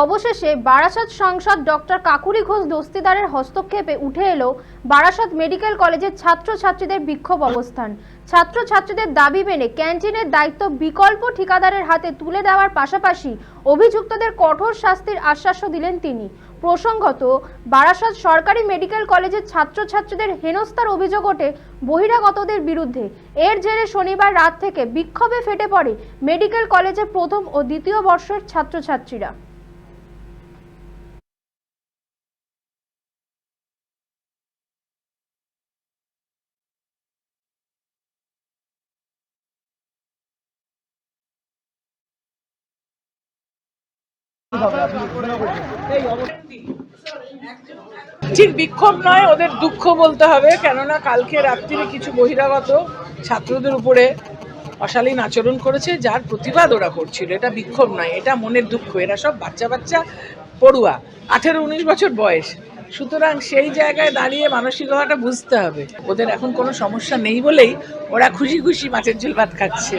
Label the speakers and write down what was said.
Speaker 1: অবশেষে বারাসাত সাংসদ ডক্টর কাকুরি ঘোষ দস্তিদারের হস্তক্ষেপে উঠে এলো বারাসাত মেডিকেল কলেজের ছাত্রছাত্রীদের বিক্ষোভ অবস্থান। ছাত্রছাত্রীদের দাবি মেনে ক্যান্টিনের দায়িত্ব বিকল্প ঠিকাদারের হাতে তুলে দেওয়ার পাশাপাশি অভিযুক্তদের কঠোর শাস্তির আশ্বাসও দিলেন তিনি। প্রসঙ্গত, বারাসাত সরকারি মেডিকেল কলেজের ছাত্রছাত্রীদের হেনস্থার অভিযোগ ওঠে বহিরাগতদের বিরুদ্ধে। এর জেরে শনিবার রাত থেকে বিক্ষোভে ফেটে পড়ে মেডিকেল কলেজের প্রথম ও দ্বিতীয় বর্ষের ছাত্রছাত্রীরা।
Speaker 2: ঠিক, বিক্ষোভ নয়, ওদের দুঃখ বলতে হবে। কেননা কালকে রাত্রিরে কিছু বহিরাগত ছাত্রদের উপরে অশালীন আচরণ করেছে, যার প্রতিবাদ ওরা করছিল। এটা বিক্ষোভ নয়, এটা মনের দুঃখ। এরা সব বাচ্চা বাচ্চা পড়ুয়া, আঠেরো উনিশ বছর বয়স। সুতরাং সেই জায়গায় দাঁড়িয়ে মানসিকতাটা বুঝতে হবে। ওদের এখন কোনো সমস্যা নেই বলেই ওরা খুশি খুশি মাছের ঝোল ভাত খাচ্ছে।